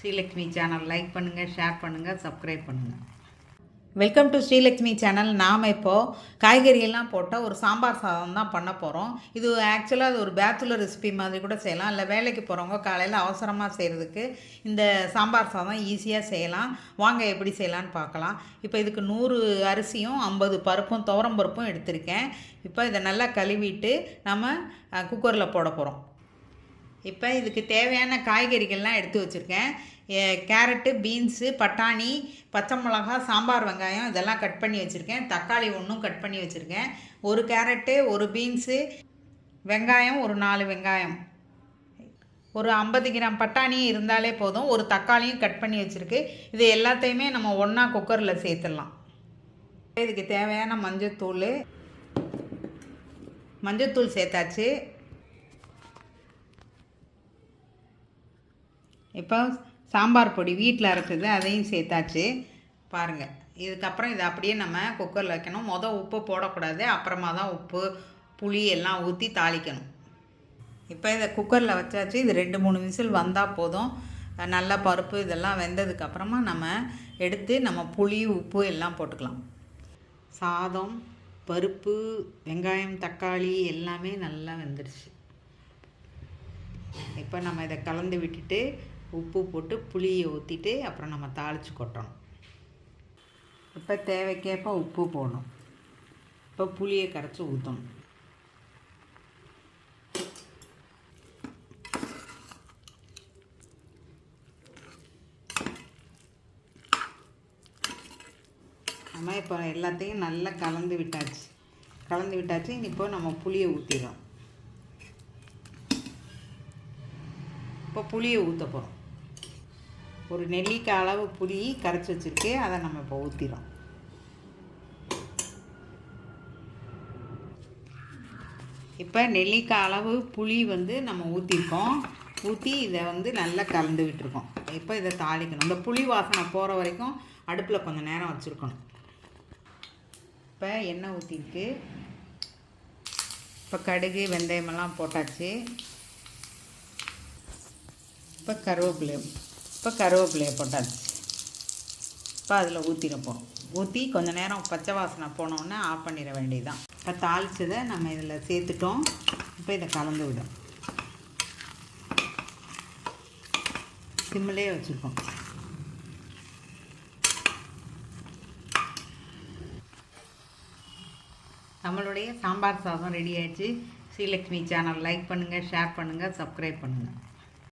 Srilakshmi channel like பண்ணுங்கள் share பண்ணுங்கள் subscribe பண்ணுங்கள் வெல்கம் டு ஸ்ரீலக்ஷ்மி சேனல் நாம் இப்போது காய்கறியெல்லாம் போட்டால் ஒரு சாம்பார் சாதம் தான் பண்ண போகிறோம் இது ஆக்சுவலாக அது ஒரு பேச்சுலர் ரெசிபி மாதிரி கூட செய்யலாம். இல்லை வேலைக்கு போகிறவங்க காலையில் அவசரமாக செய்கிறதுக்கு இந்த சாம்பார் சாதம் ஈஸியாக செய்யலாம். வாங்க எப்படி செய்யலான்னு பார்க்கலாம். இப்போ இதுக்கு நூறு அரிசியும் ஐம்பது பருப்பும் துவரம் பருப்பும் எடுத்திருக்கேன். இப்போ இதை நல்லா கழுவிட்டு நம்ம குக்கரில் போட போகிறோம் இப்போ இதுக்கு தேவையான காய்கறிகள்லாம் எடுத்து வச்சுருக்கேன். கேரட்டு பீன்ஸு பட்டாணி பச்சை மிளகா சாம்பார் வெங்காயம் இதெல்லாம் கட் பண்ணி வச்சுருக்கேன். தக்காளி ஒன்றும் கட் பண்ணி வச்சுருக்கேன். ஒரு கேரட்டு ஒரு பீன்ஸு வெங்காயம் ஒரு நாலு வெங்காயம். ஒரு ஐம்பது கிராம் பட்டாணி இருந்தாலே போதும். ஒரு தக்காளியும் கட் பண்ணி வச்சுருக்கு. இது எல்லாத்தையுமே நம்ம ஒன்றா குக்கரில் சேர்த்துடலாம். இதுக்கு தேவையான மஞ்சத்தூள். மஞ்சத்தூள் சேர்த்தாச்சு. இப்போ சாம்பார் பொடி வீட்டில் அரைச்சது அதையும் சேர்த்தாச்சு. பாருங்கள் இதுக்கப்புறம் இதை அப்படியே நம்ம குக்கரில் வைக்கணும். மொதல் உப்பு போடக்கூடாது. அப்புறமா தான் உப்பு புளி எல்லாம் ஊற்றி தாளிக்கணும். இப்போ இதை குக்கரில் வச்சாச்சு. இது ரெண்டு மூணு விசில் வந்தால் போதும். நல்லா பருப்பு இதெல்லாம் வெந்ததுக்கப்புறமா நம்ம எடுத்து நம்ம புளி உப்பு எல்லாம் போட்டுக்கலாம். சாதம் பருப்பு வெங்காயம் தக்காளி எல்லாமே நல்லா வெந்துடுச்சு இப்போ நம்ம இதை கலந்து விட்டுட்டு உப்பு போட்டு புளியை ஊற்றிட்டு அப்புறம் நம்ம தாளித்து கொட்டணும். இப்போ தேவைக்கேற்ப உப்பு போடணும். இப்போ புளியை கரைச்சி ஊற்றணும் நம்ம இப்போ எல்லாத்தையும் நல்லா கலந்து விட்டாச்சு. கலந்து விட்டாச்சு இப்போ நம்ம புளியை ஊற்றிடும் இப்போ புளியை ஊற்ற போகிறோம் ஒரு நெல்லிக்காய் அளவு புளி கரைச்சி வச்சுருக்கு அதை நம்ம இப்போ ஊற்றிடும் இப்போ நெல்லிக்காய் அளவு புளி வந்து நம்ம ஊற்றிருக்கோம் ஊற்றி இதை வந்து நல்லா கலந்து விட்டுருக்கோம். இப்போ இதை தாளிக்கணும். இந்த புளி வாசனை போகிற வரைக்கும் அடுப்பில் கொஞ்சம் நேரம் வச்சுருக்கணும். இப்போ எண்ணெய் ஊற்றிருக்கு இப்போ கடுகு வெந்தயமெல்லாம் போட்டாச்சு. இப்போ கருவேப்பிலை இப்போ கருவேப்பிலையை போட்டாச்சு. இப்போ அதில் ஊற்றிடப்போம் ஊற்றி கொஞ்சம் நேரம் பச்சை வாசனை போனோன்னே ஆஃப் பண்ணிட வேண்டியதுதான். இப்போ தாளிச்சதை நம்ம இதில் சேர்த்துட்டோம். இப்போ இதை கலந்து விடும். சிம்மிலே வச்சுருக்கோம். நம்மளுடைய சாம்பார் சாதம் ரெடி ஆயிடுச்சு. ஸ்ரீலக்ஷ்மி சேனல் லைக் பண்ணுங்கள் ஷேர் பண்ணுங்கள் சப்ஸ்கிரைப் பண்ணுங்கள்